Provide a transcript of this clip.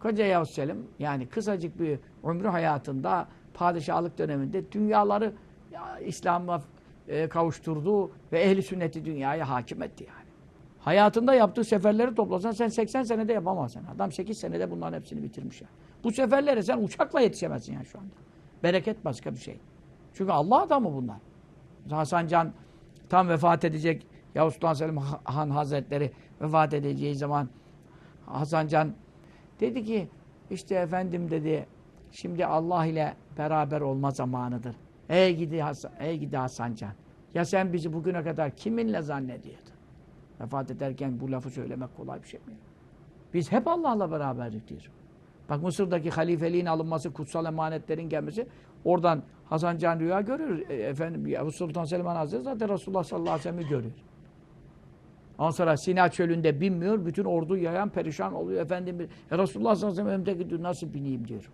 Koca Yavuz Selim yani kısacık bir ömrü hayatında padişahlık döneminde dünyaları ya, İslam'a e, kavuşturdu ve ehli sünneti dünyaya hakim etti yani. Hayatında yaptığı seferleri toplasan sen 80 senede yapamazsın. Adam 8 senede bunların hepsini bitirmiş ya. Bu seferlere sen uçakla yetişemezsin yani şu anda. Bereket başka bir şey. Çünkü Allah adamı bunlar. Hasan Can tam vefat edecek Yavuz Sultan Selim Han Hazretleri vefat edeceği zaman Hasan Can dedi ki işte efendim dedi şimdi Allah ile beraber olma zamanıdır. Ey gidi Hasan, ey gidi Hasan Can. Ya sen bizi bugüne kadar kiminle zannediyordun? Vefat ederken bu lafı söylemek kolay bir şey mi? Biz hep Allah'la beraberdik diyor. Bak Mısır'daki halifeliğin alınması, kutsal emanetlerin gelmesi oradan Hasan Can Rüya görür. E, efendim Yavuz Sultan Selim Han Hazretleri zaten Resulullah sallallahu aleyhi ve sellem'i görüyor. Ondan sonra Sina çölünde binmiyor. Bütün ordu yayan perişan oluyor. Efendim Resulullah sallallahu aleyhi ve sellem önümdeki diyor, nasıl bineyim diyor.